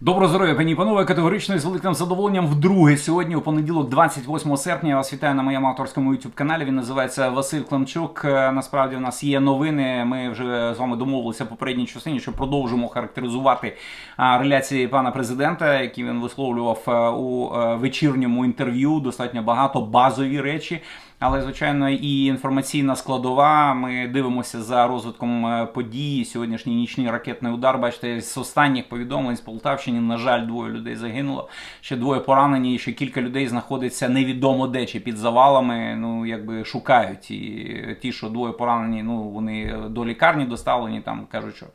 Доброго здоров'я, пані панове, категорично і з великим задоволенням вдруге сьогодні, у понеділок, 28 серпня. Я вас вітаю на моєму авторському youtube каналі. Він називається Василь Климчук. Е, Насправді у нас є новини. Ми вже з вами домовилися попередній частині, що продовжимо характеризувати реляції пана президента, які він висловлював е, у е, вечірньому інтерв'ю. Достатньо багато базові речі. Але звичайно і інформаційна складова. Ми дивимося за розвитком е, подій. Сьогоднішній нічний ракетний удар. Бачите, з останніх повідомлень з Полтавщини, на жаль, двоє людей загинуло. Ще двоє поранені, і ще кілька людей знаходиться невідомо де чи під завалами. Ну якби шукають. І ті, що двоє поранені, ну вони до лікарні доставлені. Там кажуть, що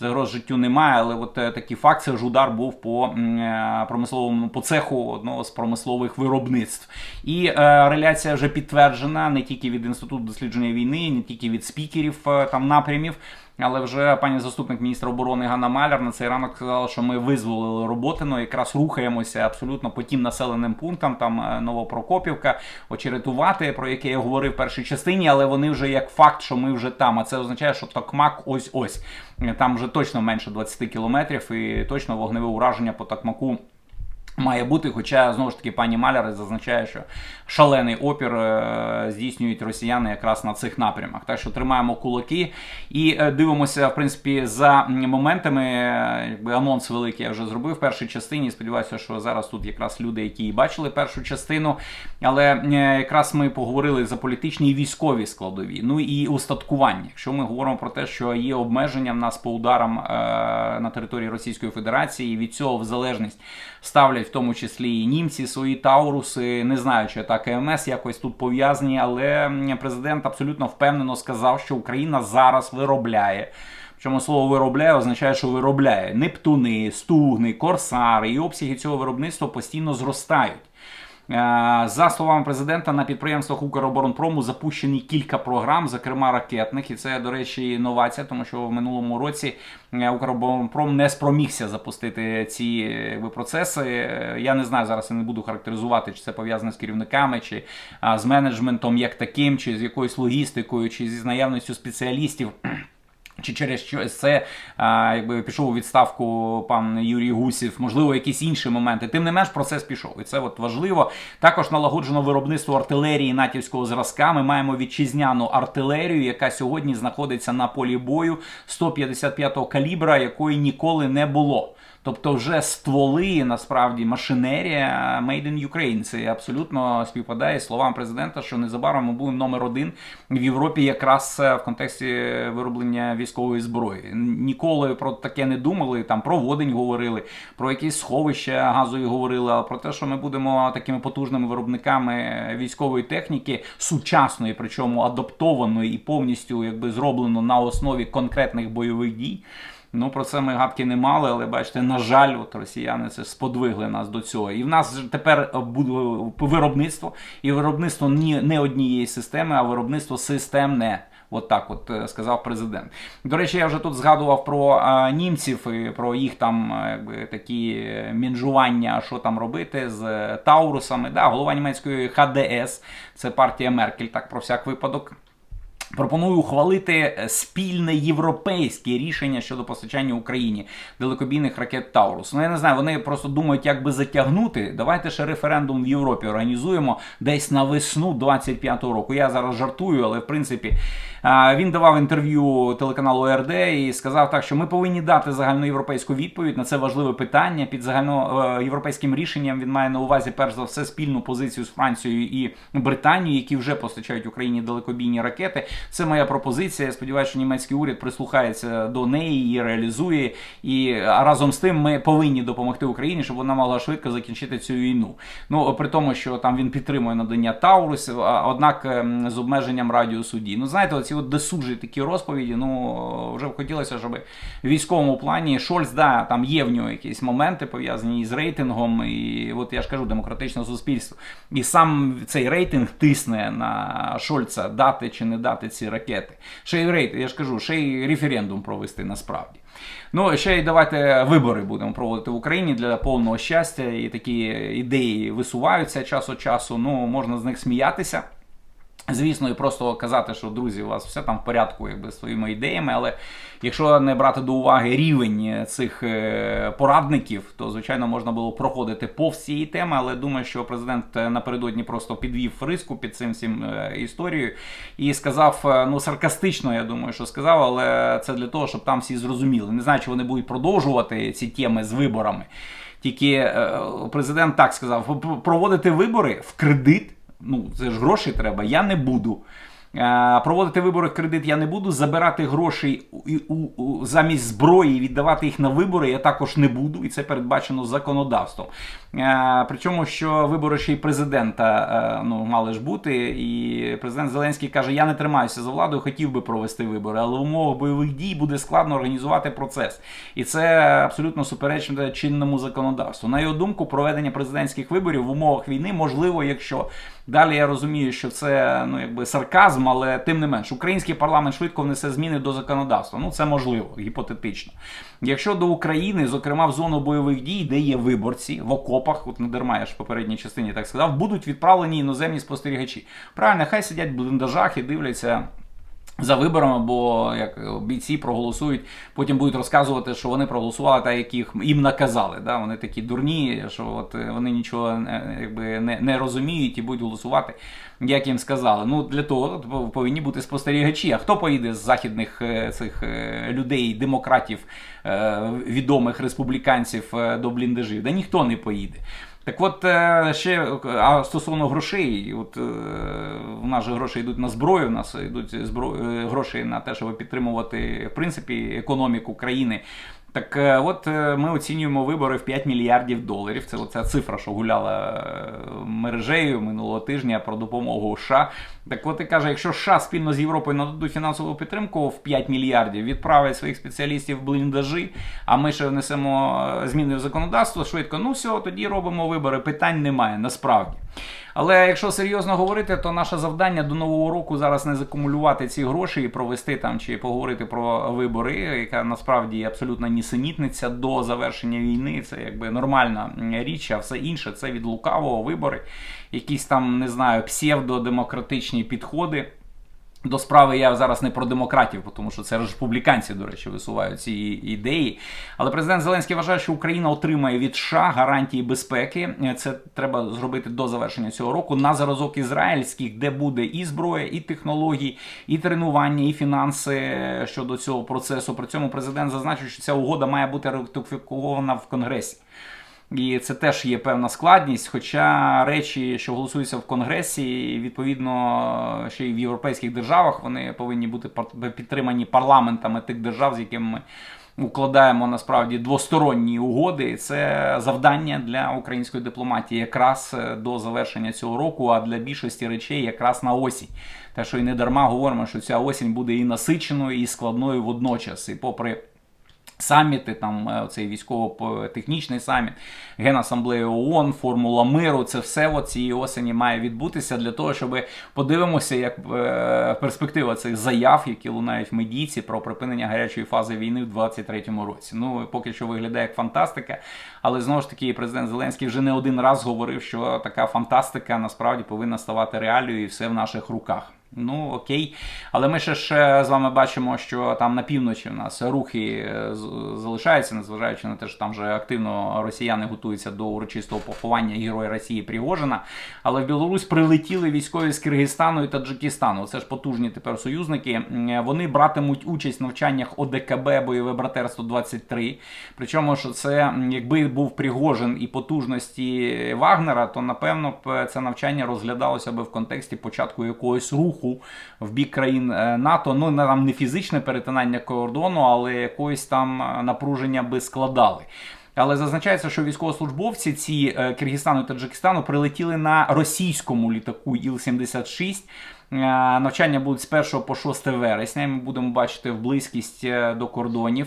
загроз життю немає. Але от е, такий факт, це ж удар був по е, промисловому по цеху одного з промислових виробництв. І е, реляція вже підтверджена не тільки від інституту дослідження війни, не тільки від спікерів там напрямів. Але вже пані заступник міністра оборони Ганна Маляр на цей ранок сказала, що ми визволили Роботино, якраз рухаємося абсолютно по тим населеним пунктам, там Новопрокопівка, Очеретувати, про яке я говорив в першій частині, але вони вже як факт, що ми вже там. А це означає, що Токмак ось ось. Там вже точно менше 20 кілометрів, і точно вогневе ураження по Токмаку. Має бути, хоча знову ж таки пані Маляр зазначає, що шалений опір е, здійснюють росіяни якраз на цих напрямах. Так що тримаємо кулаки і е, дивимося, в принципі, за моментами. Е, Якби анонс великий я вже зробив в першій частині. Сподіваюся, що зараз тут якраз люди, які і бачили першу частину. Але якраз ми поговорили за політичні і військові складові. Ну і устаткування. Якщо ми говоримо про те, що є обмеження в нас по ударам на території Російської Федерації, і від цього в залежність ставлять в тому числі і німці свої тауруси. Не знаю, чи так КМС якось тут пов'язані, але президент абсолютно впевнено сказав, що Україна зараз виробляє. Чому слово виробляє означає, що виробляє Нептуни, стугни, корсари, і обсяги цього виробництва постійно зростають. Е, За словами президента, на підприємствах Укроборонпрому запущені кілька програм, зокрема ракетних, і це, до речі, новація, тому що в минулому році е, Укроборонпром не спромігся запустити ці якби, процеси. Е, Я не знаю зараз, я не буду характеризувати, чи це пов'язане з керівниками, чи з менеджментом як таким, чи з якоюсь логістикою, чи зі наявністю спеціалістів. Чи через щось це якби пішов у відставку пан Юрій Гусів, можливо, якісь інші моменти. Тим не менш, процес пішов, і це от важливо. Також налагоджено виробництво артилерії натівського зразка. Ми маємо вітчизняну артилерію, яка сьогодні знаходиться на полі бою 155-го калібра, якої ніколи не було. Тобто, вже стволи насправді машинерія Made in Ukraine. Це абсолютно співпадає словам президента, що незабаром ми будемо номер один в Європі, якраз е, в контексті вироблення військової зброї. Ніколи про таке не думали. Там про водень говорили, про якісь сховища газові говорили, але про те, що ми будемо такими потужними виробниками військової техніки, сучасної, причому адаптованої і повністю якби зроблено на основі конкретних бойових дій. Ну про це ми гадки не мали, але бачите, на жаль, от росіяни це сподвигли нас до цього. І в нас тепер буде виробництво, і виробництво не однієї системи, а виробництво системне. От так, от е, сказав президент. До речі, я вже тут згадував про а, німців і про їх там е, якби такі е, мінжування, що там робити з е, Таурусами. Да, голова німецької ХДС, це партія Меркель, так про всяк випадок. Пропоную ухвалити спільне європейське рішення щодо постачання Україні далекобійних ракет Таурус. Ну я не знаю, вони просто думають, як би затягнути. Давайте ще референдум в Європі організуємо десь на весну 25-го року. Я зараз жартую, але в принципі він давав інтерв'ю телеканалу ОРД і сказав так, що ми повинні дати загальноєвропейську відповідь на це важливе питання. Під загальноєвропейським рішенням він має на увазі перш за все спільну позицію з Францією і Британією, які вже постачають Україні далекобійні ракети. Це моя пропозиція. Я сподіваюся, що німецький уряд прислухається до неї, її реалізує. І разом з тим ми повинні допомогти Україні, щоб вона могла швидко закінчити цю війну. Ну при тому, що там він підтримує надання Таурус, однак ем, з обмеженням радіусу дій. Ну знаєте, оці от досужі такі розповіді. Ну вже б хотілося, щоб в військовому плані Шольц, да, там є в нього якісь моменти пов'язані з рейтингом, і от я ж кажу, демократичне суспільство. І сам цей рейтинг тисне на Шольца дати чи не дати ці ракети. Ще й рейтинг, я ж кажу, ще й референдум провести насправді. Ну, ще й давайте вибори будемо проводити в Україні для повного щастя. І такі ідеї висуваються час від часу. Ну, можна з них сміятися. Звісно, і просто казати, що друзі, у вас все там в порядку, якби своїми ідеями. Але якщо не брати до уваги рівень цих е, порадників, то звичайно можна було проходити повз цієї теми. Але думаю, що президент напередодні просто підвів риску під цим всім е, історією і сказав, е, ну саркастично, я думаю, що сказав, але це для того, щоб там всі зрозуміли. Не знаю, чи вони будуть продовжувати ці теми з виборами. Тільки президент так сказав: проводити вибори в кредит ну це ж гроші треба, я не буду. Е, проводити вибори в кредит я не буду. Забирати гроші замість зброї і віддавати їх на вибори я також не буду, і це передбачено законодавством. Е, причому, що вибори ще й президента е, ну, мали ж бути. І президент Зеленський каже: Я не тримаюся за владою, хотів би провести вибори, але в умовах бойових дій буде складно організувати процес. І це абсолютно суперечне чинному законодавству. На його думку, проведення президентських виборів в умовах війни можливо, якщо. Далі я розумію, що це ну якби сарказм, але тим не менш, український парламент швидко внесе зміни до законодавства. Ну це можливо, гіпотетично. Якщо до України, зокрема в зону бойових дій, де є виборці в окопах, от не дарма я ж в попередній частині так сказав, будуть відправлені іноземні спостерігачі. Правильно, хай сидять в бліндажах і дивляться. За виборами, бо як бійці проголосують, потім будуть розказувати, що вони проголосували так, як їх їм наказали. Да? Вони такі дурні, що от вони нічого е, якби не не розуміють і будуть голосувати, як їм сказали. Ну для того повинні бути спостерігачі. А хто поїде з західних е, цих е, людей, демократів, відомих республіканців до бліндажів? Да ніхто не поїде. Так от е, ще а стосовно грошей, от е, в нас же гроші йдуть на зброю, у нас йдуть збро... Е, гроші на те, щоб підтримувати в принципі економіку країни. Так е, от е, ми оцінюємо вибори в 5 мільярдів доларів. Це оця цифра, що гуляла е, мережею минулого тижня про допомогу США. Так от і каже, якщо США спільно з Європою нададуть фінансову підтримку в 5 мільярдів, відправить своїх спеціалістів в бліндажі, а ми ще внесемо зміни в законодавство швидко. Ну все, тоді робимо вибори. Питань немає насправді. Але якщо серйозно говорити, то наше завдання до нового року зараз не закумулювати ці гроші і провести там чи поговорити про вибори, яка насправді абсолютно нісенітниця до завершення війни. Це якби нормальна річ, а все інше це від лукавого вибори, якісь там не знаю псевдодемократичні підходи. До справи я зараз не про демократів, тому що це республіканці, до речі, висувають ці ідеї. Але президент Зеленський вважає, що Україна отримає від США гарантії безпеки. Це треба зробити до завершення цього року на зразок ізраїльських, де буде і зброя, і технології, і тренування, і фінанси щодо цього процесу. При цьому президент зазначив, що ця угода має бути ратифікована в Конгресі. І це теж є певна складність. Хоча речі, що голосуються в Конгресі, відповідно, ще й в європейських державах, вони повинні бути підтримані парламентами тих держав, з якими ми укладаємо насправді двосторонні угоди. І Це завдання для української дипломатії якраз е, до завершення цього року, а для більшості речей якраз на осінь. Те, що і не дарма говоримо, що ця осінь буде і насиченою, і складною водночас. І попри Саміти, там е, цей військово-технічний саміт, Генасамблея ООН, Формула миру це все цієї осені має відбутися для того, щоб подивимося, як е, перспектива цих заяв, які лунають в медійці про припинення гарячої фази війни в 2023 році. Ну поки що виглядає як фантастика, але знову ж таки, президент Зеленський вже не один раз говорив, що така фантастика насправді повинна ставати реалією і все в наших руках. Ну окей, але ми ще ж з вами бачимо, що там на півночі в нас рухи е, залишаються, незважаючи на те, що там вже активно росіяни готуються до урочистого поховання Героя Росії Пригожина. Але в Білорусь прилетіли військові з Киргизстану і Таджикистану. Це ж потужні тепер союзники. Вони братимуть участь в навчаннях ОДКБ бойове братерство 23 Причому що це якби був Пригожин і потужності Вагнера, то напевно б це навчання розглядалося би в контексті початку якогось руху руху в бік країн е, НАТО. Ну не там не фізичне перетинання кордону, але якоїсь там е, напруження би складали. Але зазначається, що військовослужбовці ці е, Киргизстану і Таджикистану прилетіли на російському літаку Іл-76. Е, навчання будуть з 1 по 6 вересня. Ми будемо бачити в близькість е, до кордонів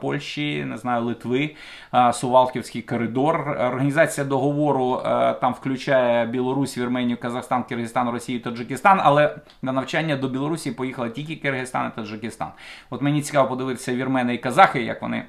Польщі, не знаю, Литви, Сувалківський коридор. Організація договору там включає Білорусь, Вірменію, Казахстан, Киргизстан, Росію, Таджикистан. Але на навчання до Білорусі поїхали тільки Киргизстан і Таджикистан. От мені цікаво подивитися вірмени і казахи, як вони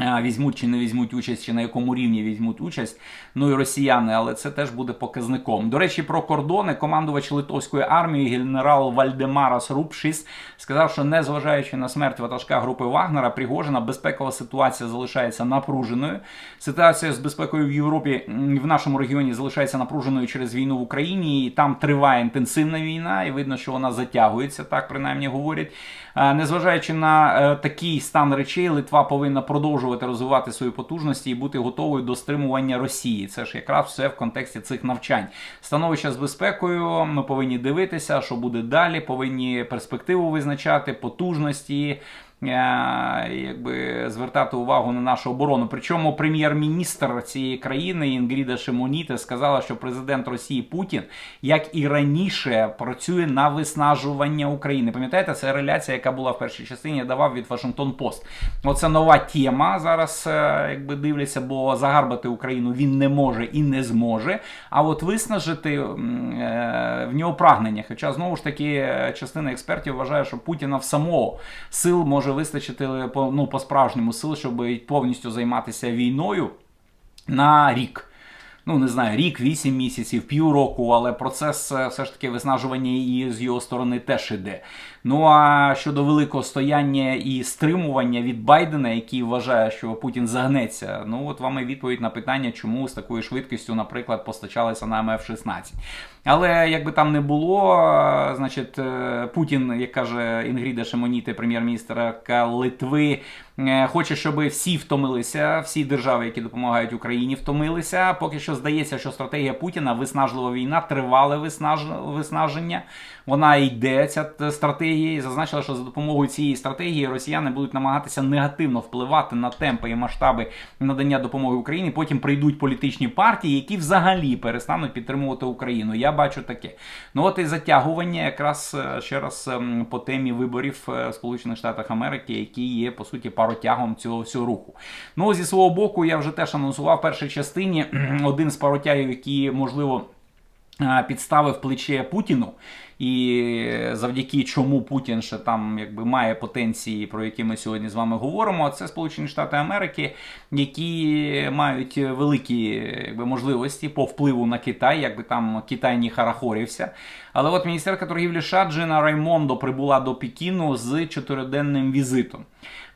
Візьмуть чи не візьмуть участь, чи на якому рівні візьмуть участь, ну і росіяни, але це теж буде показником. До речі, про кордони командувач литовської армії генерал Вальдемарас Рупшіс сказав, що незважаючи на смерть ватажка групи Вагнера, Пригожина безпекова ситуація залишається напруженою. Ситуація з безпекою в Європі в нашому регіоні залишається напруженою через війну в Україні, і там триває інтенсивна війна, і видно, що вона затягується, так принаймні говорять. Е, Незважаючи на е, такий стан речей, Литва повинна продовжувати розвивати свої потужності і бути готовою до стримування Росії. Це ж якраз все в контексті цих навчань. Становище з безпекою. Ми повинні дивитися, що буде далі. Повинні перспективу визначати, потужності. Е, Якби звертати увагу на нашу оборону. Причому прем'єр-міністр цієї країни Інгріда Шимоніте сказала, що президент Росії Путін, як і раніше, працює на виснажування України. Пам'ятаєте, це реляція, яка була в першій частині, я давав від Вашингтон Пост. Оце нова тема. Зараз е, якби дивляться, бо загарбати Україну він не може і не зможе. А от виснажити е, в нього прагнення. Хоча знову ж таки частина експертів вважає, що Путіна в самого сил може вистачити ну по справжньому сил, щоб повністю займатися війною на рік. Ну, не знаю, рік, вісім місяців, півроку, але процес е, все ж таки виснажування і з його сторони теж іде. Ну а щодо великого стояння і стримування від Байдена, який вважає, що Путін загнеться, ну от вам і відповідь на питання, чому з такою швидкістю, наприклад, постачалися на МФ-16. Але як би там не було, е, значить, е, Путін, як каже Інгріда Шимоніти, прем'єр-міністерка Литви, хоче, щоб всі втомилися, всі держави, які допомагають Україні, втомилися. Поки що здається, що стратегія Путіна виснажлива війна, тривале виснаж... виснаження. Вона йде ця стратегія, і зазначила, що за допомогою цієї стратегії росіяни будуть намагатися негативно впливати на темпи і масштаби надання допомоги Україні. Потім прийдуть політичні партії, які взагалі перестануть підтримувати Україну. Я бачу таке. Ну от і затягування, якраз е, ще раз ем, по темі виборів е, Сполучених Штатах Америки, які є по суті паротягом цього всього руху. Ну зі свого боку, я вже теж анонсував в першій частині один з паротягів, які можливо. Е, Підставив плече Путіну, і завдяки чому Путін ще там якби має потенції, про які ми сьогодні з вами говоримо. Це Сполучені Штати Америки, які мають великі якби, можливості по впливу на Китай, якби там Китай не харахорівся. Але от міністерка торгівлі США Джина Раймондо прибула до Пекіну з чотириденним візитом.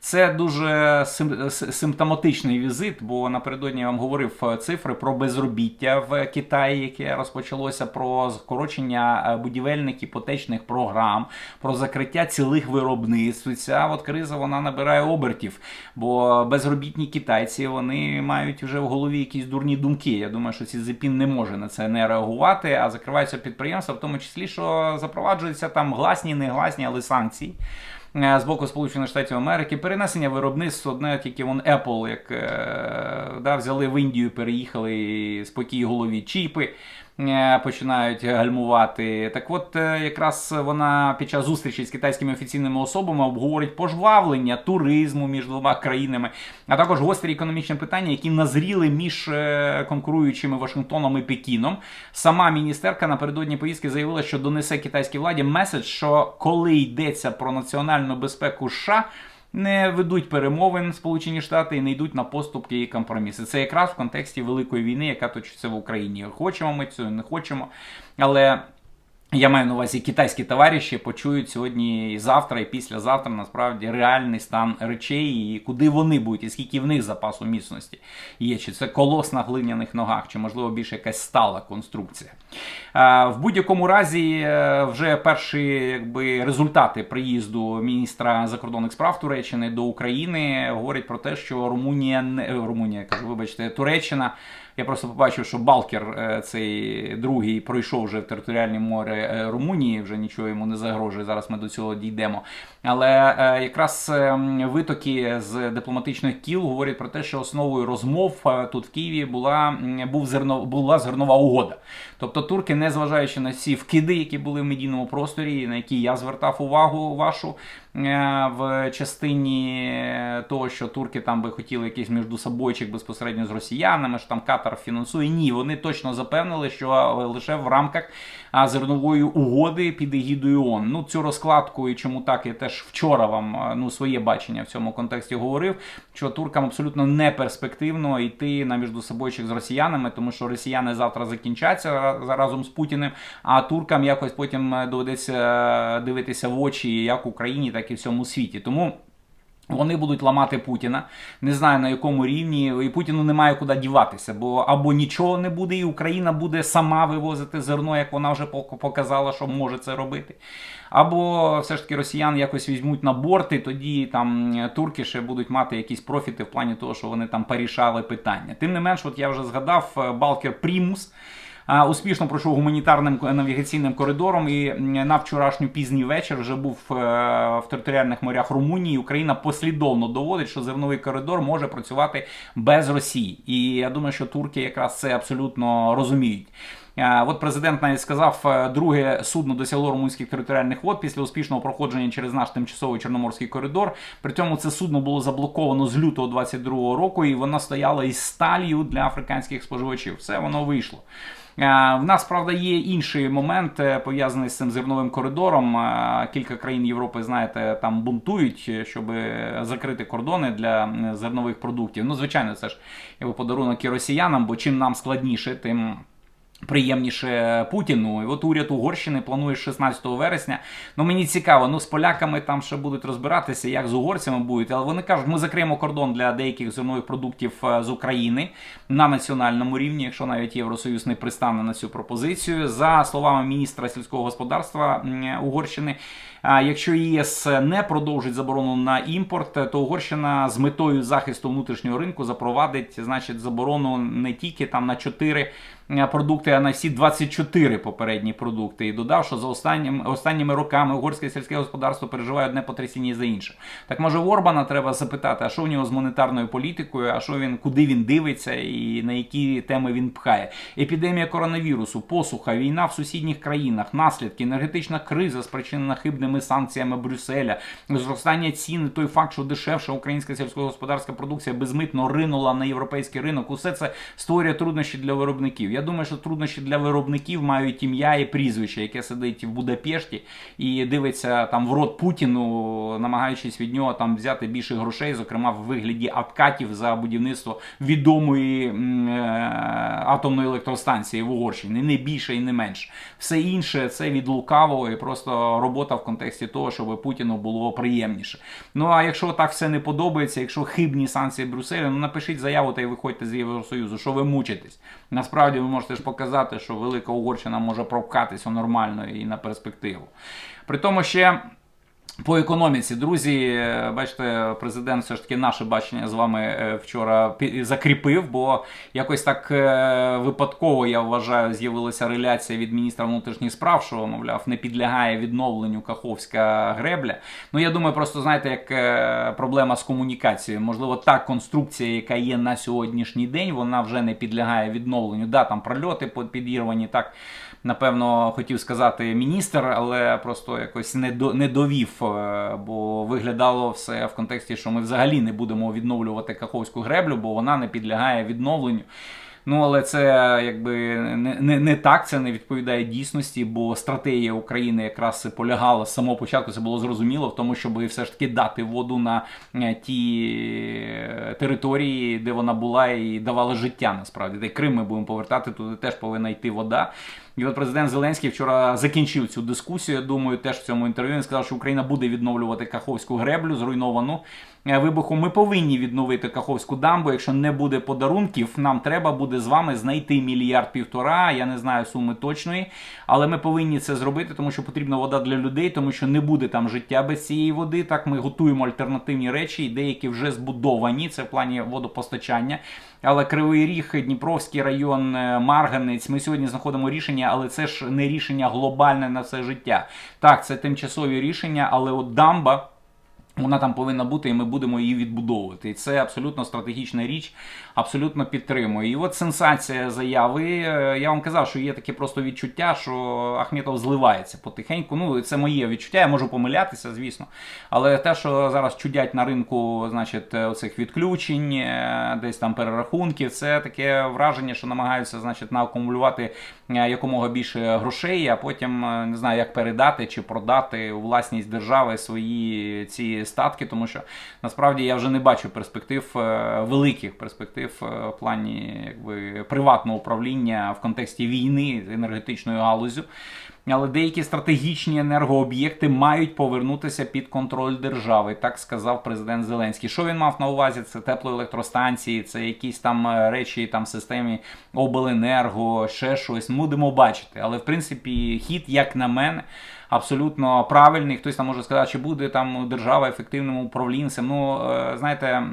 Це дуже сим- симптоматичний візит, бо напередодні я вам говорив е, цифри про безробіття в Китаї, яке розпочалося, про скорочення е, будівельних іпотечних програм, про закриття цілих виробництв. І Ця от криза вона набирає обертів, бо безробітні китайці вони мають вже в голові якісь дурні думки. Я думаю, що Сі Цзепін не може на це не реагувати, а закриваються підприємства, в тому числі, що запроваджуються там гласні, негласні, але санкції. Е, З боку Сполучених Штатів Америки. Перенесення виробництва одне тільки вон Apple, як е, да, взяли в Індію, переїхали спокій голові чіпи починають гальмувати. Так от, е, якраз вона під час зустрічі з китайськими офіційними особами обговорить пожвавлення туризму між двома країнами, а також гострі економічні питання, які назріли між е, конкуруючими Вашингтоном і Пекіном. Сама міністерка напередодні поїздки заявила, що донесе китайській владі меседж, що коли йдеться про національну безпеку США. Не ведуть перемовин Сполучені Штати і не йдуть на поступки і компроміси. Це якраз в контексті великої війни, яка точиться в Україні. Хочемо ми цього, не хочемо. Але я маю на увазі китайські товариші почують сьогодні і завтра, і післязавтра насправді реальний стан речей, і куди вони будуть, і скільки в них запасу міцності є. Чи це колос на глиняних ногах, чи можливо більше якась стала конструкція. В будь-якому разі, е, вже перші якби, результати приїзду міністра закордонних справ Туреччини до України говорять про те, що Румунія не Румунія, кажу, вибачте, Туреччина. Я просто побачив, що Балкер, е, цей другий, пройшов вже в територіальне море е, Румунії, вже нічого йому не загрожує. Зараз ми до цього дійдемо. Але е, якраз е, витоки з дипломатичних кіл говорять про те, що основою розмов тут в Києві була, був зерно, була зернова угода. Тобто турки, незважаючи на всі вкиди, які були в медійному просторі, на які я звертав увагу вашу, е, в частині того, що турки там би хотіли якийсь міждусобойчик безпосередньо з росіянами, що там Катар фінансує. Ні, вони точно запевнили, що лише в рамках зернової угоди під егідою ООН. Ну цю розкладку і чому так я теж вчора вам ну своє бачення в цьому контексті говорив, що туркам абсолютно не перспективно йти на міждусобойчик з росіянами, тому що росіяни завтра закінчаться ра- разом з Путіним, а туркам якось потім е, доведеться дивитися в очі як Україні, так і всьому світі. Тому. Вони будуть ламати Путіна. Не знаю на якому рівні, і Путіну немає куди діватися, бо або нічого не буде, і Україна буде сама вивозити зерно, як вона вже показала, що може це робити. Або все ж таки росіян якось візьмуть на борт, і тоді там е, турки ще будуть мати якісь профіти в плані того, що вони там порішали питання. Тим не менш, от я вже згадав е, Балкер Примус. Успішно пройшов гуманітарним навігаційним коридором і на вчорашню пізній вечір вже був е, в територіальних морях Румунії. Україна послідовно доводить, що зерновий коридор може працювати без Росії. І я думаю, що турки якраз це абсолютно розуміють. Е, От президент навіть сказав, е, друге судно досягло румунських територіальних вод після успішного проходження через наш тимчасовий чорноморський коридор. При цьому це судно було заблоковано з лютого 22 року, і воно стояло із сталью для африканських споживачів. Все воно вийшло. Е, В нас правда є інший момент е, пов'язаний з цим зерновим коридором. Е, Кілька країн Європи, знаєте, там бунтують, щоб закрити кордони для зернових продуктів. Ну, звичайно, це ж подарунок і росіянам, бо чим нам складніше, тим. Приємніше Путіну. І от уряд Угорщини планує з 16 вересня. Ну мені цікаво, ну з поляками там ще будуть розбиратися, як з угорцями будуть, але вони кажуть, ми закриємо кордон для деяких зернових продуктів е, з України на національному рівні, якщо навіть Євросоюз не пристане на цю пропозицію. За словами міністра сільського господарства Угорщини. А якщо ЄС не продовжить заборону на імпорт, то Угорщина з метою захисту внутрішнього ринку запровадить, значить, заборону не тільки там на 4 продукти, а на всі 24 попередні продукти. І додав, що за останнім, останніми роками угорське сільське господарство переживає одне потрясіння за інше. Так може в Орбана треба запитати, а що в нього з монетарною політикою, а що він, куди він дивиться і на які теми він пхає. Епідемія коронавірусу, посуха, війна в сусідніх країнах, наслідки, енергетична криза, спричинена хибними санкціями Брюсселя, зростання цін, той факт, що дешевша українська сільськогосподарська продукція безмитно ринула на європейський ринок. Усе це створює труднощі для виробників. Я думаю, що труднощі для виробників мають ім'я і прізвище, яке сидить в Будапешті і дивиться там в рот Путіну, намагаючись від нього там взяти більше грошей, зокрема в вигляді откатів за будівництво відомої е, атомної електростанції в Угорщині, не більше і не менше. Все інше це від лукавого і просто робота в контексті того, щоб Путіну було приємніше. Ну а якщо так все не подобається, якщо хибні санкції Брюсселя, ну напишіть заяву та й виходьте з Євросоюзу, що ви мучитесь. Насправді ви можете ж показати, що велика Угорщина може пропкатися нормально і на перспективу. При тому ще. По економіці, друзі, е, бачите, президент все ж таки наше бачення з вами е, вчора закріпив, бо якось так е, випадково, я вважаю, з'явилася реляція від міністра внутрішніх справ, що, мовляв, не підлягає відновленню Каховська гребля. Ну, я думаю, просто знаєте, як проблема з комунікацією. Можливо, та конструкція, яка є на сьогоднішній день, вона вже не підлягає відновленню. Да, там прольоти підірвані, так напевно, хотів сказати міністр, але просто якось не, до, не довів, е, бо виглядало все в контексті, що ми взагалі не будемо відновлювати Каховську греблю, бо вона не підлягає відновленню. Ну, але це якби не, не, не так, це не відповідає дійсності, бо стратегія України якраз полягала з самого початку, це було зрозуміло в тому, щоб все ж таки дати воду на е, ті е, території, де вона була, і давала життя насправді. Де Крим ми будемо повертати, туди теж повинна йти вода. І от президент Зеленський вчора закінчив цю дискусію. Я думаю, теж в цьому інтерв'ю він сказав, що Україна буде відновлювати Каховську греблю, зруйновану е, вибухом. Ми повинні відновити Каховську дамбу. Якщо не буде подарунків, нам треба буде з вами знайти мільярд півтора. Я не знаю суми точної, але ми повинні це зробити, тому що потрібна вода для людей, тому що не буде там життя без цієї води. Так ми готуємо альтернативні речі, і деякі вже збудовані. Це в плані водопостачання. Але Кривий Ріг, Дніпровський район, е, Марганець. Ми сьогодні знаходимо рішення, але це ж не рішення глобальне на все життя. Так, це тимчасові рішення, але от дамба. Вона там повинна бути, і ми будемо її відбудовувати. І це абсолютно стратегічна річ, абсолютно підтримую. І от сенсація заяви. Е, Я вам казав, що є таке просто відчуття, що Ахметов зливається потихеньку. Ну, це моє відчуття, я можу помилятися, звісно. Але те, що зараз чудять на ринку, значить, оцих відключень, е, десь там перерахунків, це таке враження, що намагаються, значить, наакумулювати е, якомога більше грошей, а потім е, не знаю, як передати чи продати у власність держави свої ці статки, тому що насправді я вже не бачу перспектив е, великих перспектив е, в плані якби приватного управління в контексті війни з енергетичною галузю. Але деякі стратегічні енергооб'єкти мають повернутися під контроль держави, так сказав президент Зеленський. Що він мав на увазі? Це теплоелектростанції, це якісь там е, речі там системі обленерго, ще щось. Будемо бачити. Але в принципі хід, як на мене, абсолютно правильний. Хтось там може сказати, чи буде там держава ефективним управлінцем. Ну е, знаєте.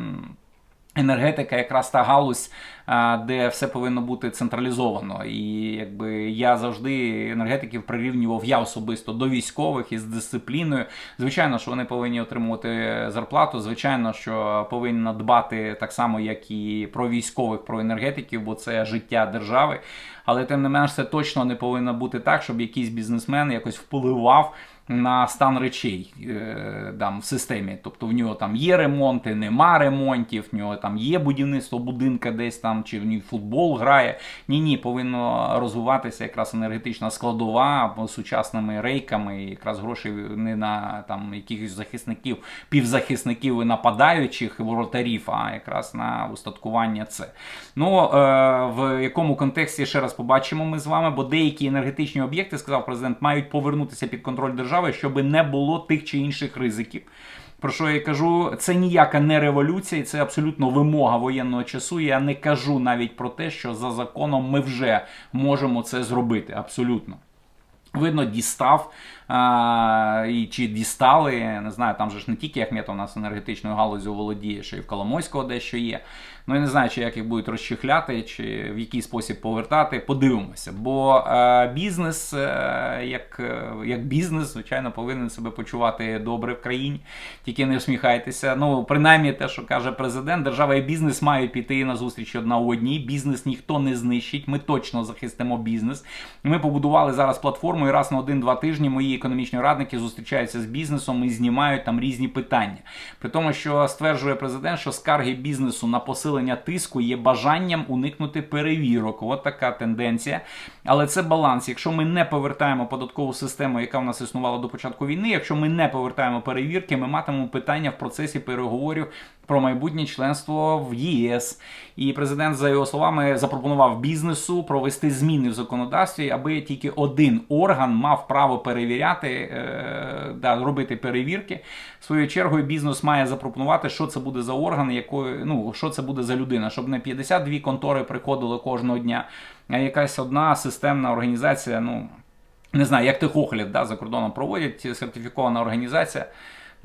Енергетика якраз та галузь, де все повинно бути централізовано. І якби я завжди енергетиків прирівнював я особисто до військових із дисципліною. Звичайно, що вони повинні отримувати зарплату. Звичайно, що повинні дбати так само, як і про військових, про енергетиків, бо це життя держави. Але тим не менш, це точно не повинно бути так, щоб якийсь бізнесмен якось впливав на стан речей е, там, в системі. Тобто в нього там є ремонти, нема ремонтів, в нього там є будівництво будинка десь там, чи в ній футбол грає. Ні, ні, повинно розвиватися якраз енергетична складова сучасними рейками, і якраз гроші не на там якихось захисників, півзахисників і нападаючих воротарів, а якраз на устаткування це. Ну е, в якому контексті ще раз побачимо ми з вами, бо деякі енергетичні об'єкти, сказав президент, мають повернутися під контроль держави, щоб не було тих чи інших ризиків. Про що я кажу, це ніяка не революція, це абсолютно вимога воєнного часу. Я не кажу навіть про те, що за законом ми вже можемо це зробити. Абсолютно. Видно, дістав а, і чи дістали. Не знаю, там же ж не тільки Ахметов у нас енергетичною галузю володіє, ще й в Коломойського дещо є. Ну я не знаю, чи як їх будуть розчихляти, чи в який спосіб повертати. Подивимося. Бо е, бізнес, е, як, е, як бізнес, звичайно, повинен себе почувати добре в країні. Тільки не всміхайтеся. Ну, принаймні, те, що каже президент, держава і бізнес мають піти на зустріч одна одній. Бізнес ніхто не знищить. Ми точно захистимо бізнес. Ми побудували зараз платформу, і раз на один-два тижні мої економічні радники зустрічаються з бізнесом і знімають там різні питання. При тому, що стверджує президент, що скарги бізнесу на посилення тиску є бажанням уникнути перевірок. От така тенденція. Але це баланс. Якщо ми не повертаємо податкову систему, яка в нас існувала до початку війни, якщо ми не повертаємо перевірки, ми матимемо питання в процесі переговорів про майбутнє членство в ЄС. І президент, за його словами, запропонував бізнесу провести зміни в законодавстві, аби тільки один орган мав право перевіряти, е, да, робити перевірки. Своєю чергою бізнес має запропонувати, що це буде за орган, якою, ну, що це буде за людина, щоб не 52 контори приходили кожного дня, а якась одна системна організація. ну, не знаю, як техогляд да, за кордоном проводять сертифікована організація.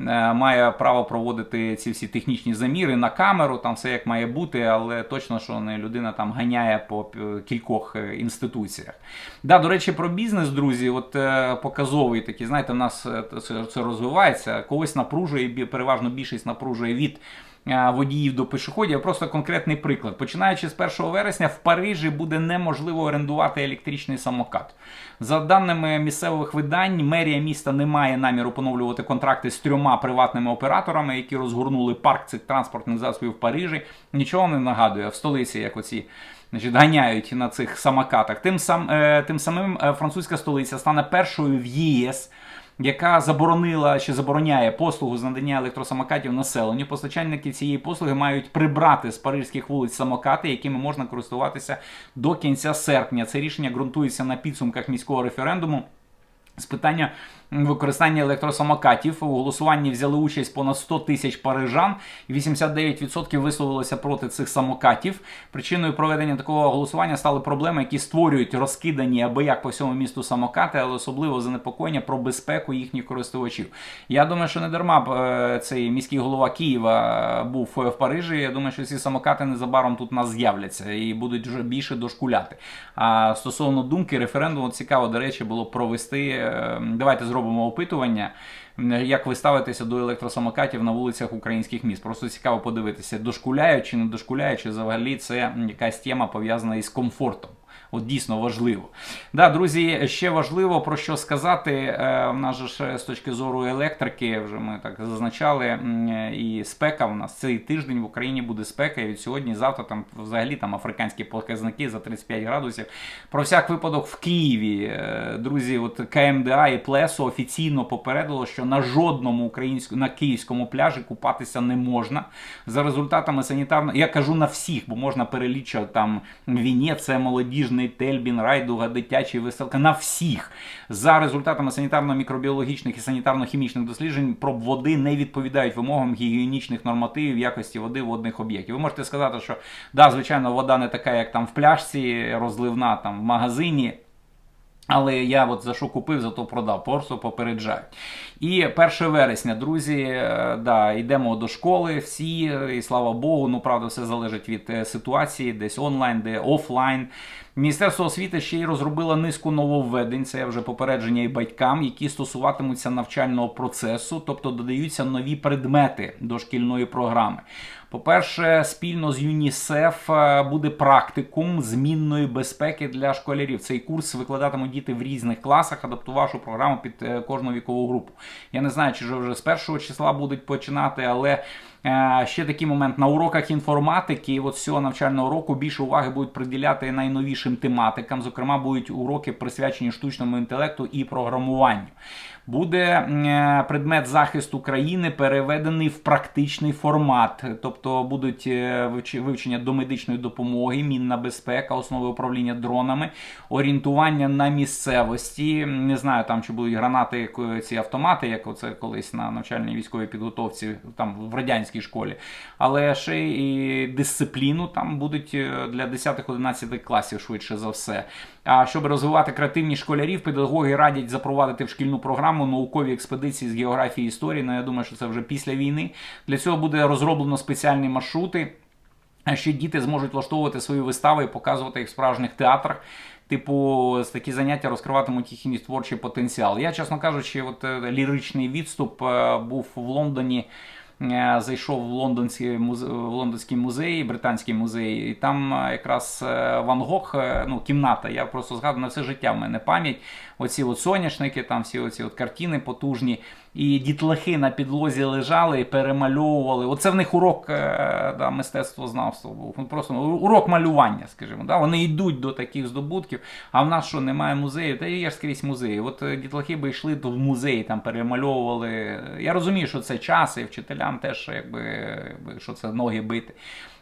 Е, Має право проводити ці всі технічні заміри на камеру, там все як має бути, але точно, що не людина там ганяє по кількох е, інституціях. Да, до речі, про бізнес, друзі, от е, показовий такий, знаєте, в нас це, розвивається, когось напружує, переважно більшість напружує від водіїв до пішоходів. Просто конкретний приклад. Починаючи з 1 вересня, в Парижі буде неможливо орендувати електричний самокат. За даними місцевих видань, мерія міста не має наміру поновлювати контракти з трьома приватними операторами, які розгорнули парк цих транспортних засобів в Парижі. Нічого не нагадує в столиці, як оці. Значить, ганяють на цих самокатах. Тим, сам, е, тим самим е, французька столиця стане першою в ЄС, яка заборонила чи забороняє послугу з надання електросамокатів населенню. Постачальники цієї послуги мають прибрати з парижських вулиць самокати, якими можна користуватися до кінця серпня. Це рішення ґрунтується на підсумках міського референдуму. З питання використання електросамокатів у голосуванні взяли участь понад 100 тисяч парижан, 89% висловилося проти цих самокатів. Причиною проведення такого голосування стали проблеми, які створюють розкидані аби як по всьому місту самокати, але особливо занепокоєння про безпеку їхніх користувачів. Я думаю, що не дарма е, цей міський голова Києва був в Парижі. Я думаю, що ці самокати незабаром тут у нас з'являться і будуть вже більше дошкуляти. А стосовно думки референдуму, цікаво, до речі, було провести е, давайте зробимо опитування. Як ви ставитеся до електросамокатів на вулицях українських міст? Просто цікаво подивитися, дошкуляє чи не дошкуляє, чи взагалі це якась тема пов'язана із комфортом. От дійсно важливо. Да, друзі, ще важливо про що сказати. Е, в нас ж з точки зору електрики, вже ми так зазначали, і спека у нас цей тиждень в Україні буде спека. І від сьогодні, завтра там взагалі там африканські показники за 35 градусів. Про всяк випадок в Києві, е, друзі, от КМДА і Плесо офіційно попередило, що на жодному українському на київському пляжі купатися не можна. За результатами санітарного, я кажу на всіх, бо можна перелічувати там Вінеція, молодіжний. Рівний, Тельбін, Райдуга, дитячі веселка на всіх. За результатами санітарно-мікробіологічних і санітарно-хімічних досліджень проб води не відповідають вимогам гігієнічних нормативів якості води водних об'єктів. Ви можете сказати, що да, звичайно, вода не така, як там в пляшці, розливна там в магазині. Але я от за що купив, за то продав. Просто попереджаю. І 1 вересня, друзі, е, да, йдемо до школи всі, і слава Богу, ну правда, все залежить від е, ситуації, десь онлайн, де офлайн. Міністерство освіти ще й розробило низку нововведень, це вже попередження і батькам, які стосуватимуться навчального процесу, тобто додаються нові предмети до шкільної програми. По-перше, спільно з ЮНІСЕФ е, буде практикум змінної безпеки для школярів. Цей курс викладатимуть діти в різних класах, адаптувавши програму під е, кожну вікову групу. Я не знаю, чи вже з першого числа будуть починати, але. Е, ще такий момент на уроках інформатики, от з цього навчального року більше уваги будуть приділяти найновішим тематикам. Зокрема, будуть уроки присвячені штучному інтелекту і програмуванню буде е, предмет захисту країни переведений в практичний формат, тобто будуть е, вивчення до медичної допомоги, мінна безпека, основи управління дронами, орієнтування на місцевості. Не знаю, там чи будуть гранати ці автомати, як оце колись на навчальній військовій підготовці, там в радянській школі, але ще і дисципліну там будуть е, для 10-11 класів швидше за все. А щоб розвивати креативні школярів, педагоги радять запровадити в шкільну програму наукові експедиції з географії і історії. Ну я думаю, що це вже після війни. Для цього буде розроблено спеціальні маршрути. Ще діти зможуть влаштовувати свої вистави і показувати їх в справжніх театрах. Типу, такі заняття розкриватимуть їхній творчий потенціал. Я, чесно кажучи, от е, ліричний відступ е, був в Лондоні. Е, зайшов в лондонський музей, в лондонський музей, британський музей, і там е, якраз е, Ван Гог, ну, кімната. Я просто згадую на все життя в мене пам'ять. Оці от соняшники, там всі оці от картини потужні. І дітлахи на підлозі лежали і перемальовували. Оце в них урок да, мистецтвознавства був. Ну, просто урок малювання, скажімо. Да? Вони йдуть до таких здобутків. А в нас що немає музею? Та є ж скрізь музеї. От дітлахи би йшли в музей, там перемальовували. Я розумію, що це час, і вчителям теж, якби, що це ноги бити.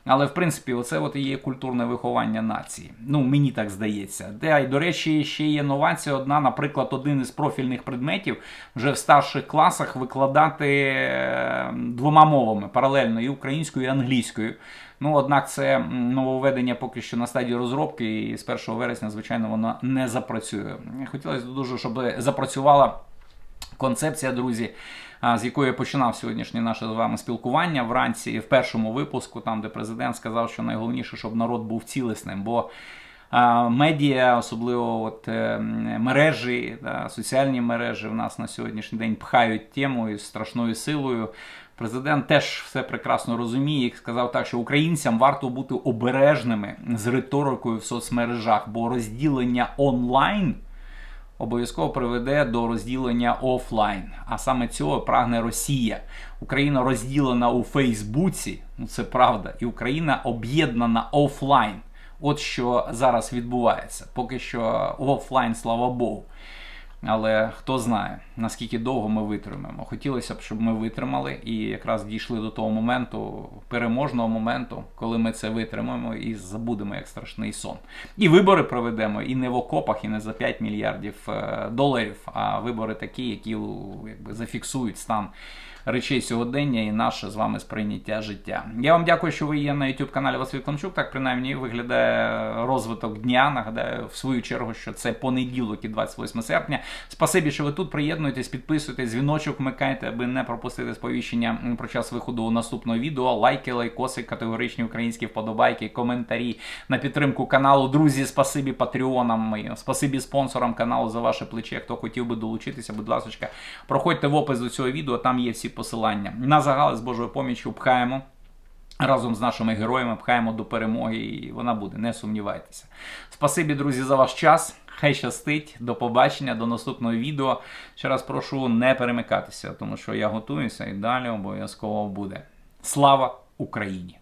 Але в принципі, оце от і є культурне виховання нації. Ну, мені так здається. Де, до речі, ще є новація одна, наприклад, один із профільних предметів вже в старших класах викладати е, двома мовами паралельно і українською, і англійською. Ну, однак, це нововведення поки що на стадії розробки, і з 1 вересня, звичайно, воно не запрацює. Хотілося дуже, щоб запрацювала концепція, друзі з якої я починав сьогоднішнє наше з вами спілкування вранці в першому випуску, там де президент сказав, що найголовніше, щоб народ був цілісним. бо Медіа, особливо от е, мережі, да, соціальні мережі в нас на сьогоднішній день пхають тему із страшною силою. Президент теж все прекрасно розуміє і сказав так, що українцям варто бути обережними з риторикою в соцмережах, бо розділення онлайн обов'язково приведе до розділення офлайн. А саме цього прагне Росія. Україна розділена у Фейсбуці, ну це правда, і Україна об'єднана офлайн. От що зараз відбувається. Поки що офлайн, слава Богу. Але хто знає, наскільки довго ми витримаємо. Хотілося б, щоб ми витримали і якраз дійшли до того моменту, переможного моменту, коли ми це витримаємо і забудемо як страшний сон. І вибори проведемо і не в окопах, і не за 5 мільярдів е, доларів, а вибори такі, які якби зафіксують стан речей сьогодення і наше з вами сприйняття життя. Я вам дякую, що ви є на youtube каналі Василь Климчук. Так принаймні виглядає розвиток дня. Нагадаю, в свою чергу, що це понеділок і 28 серпня. Спасибі, що ви тут приєднуєтесь, підписуйтесь, дзвіночок вмикайте, аби не пропустити сповіщення про час виходу наступного відео. Лайки, лайкоси, категоричні українські вподобайки, коментарі на підтримку каналу. Друзі, спасибі патреонам спасибі спонсорам каналу за ваше плече. Хто хотів би долучитися, будь ласка, проходьте в опис до цього відео, там є всі посилання. На загали з Божою поміччю пхаємо. Разом з нашими героями пхаємо до перемоги, і вона буде, не сумнівайтеся. Спасибі, друзі, за ваш час. Хай щастить, до побачення, до наступного відео. Ще раз прошу не перемикатися, тому що я готуюся і далі обов'язково буде. Слава Україні!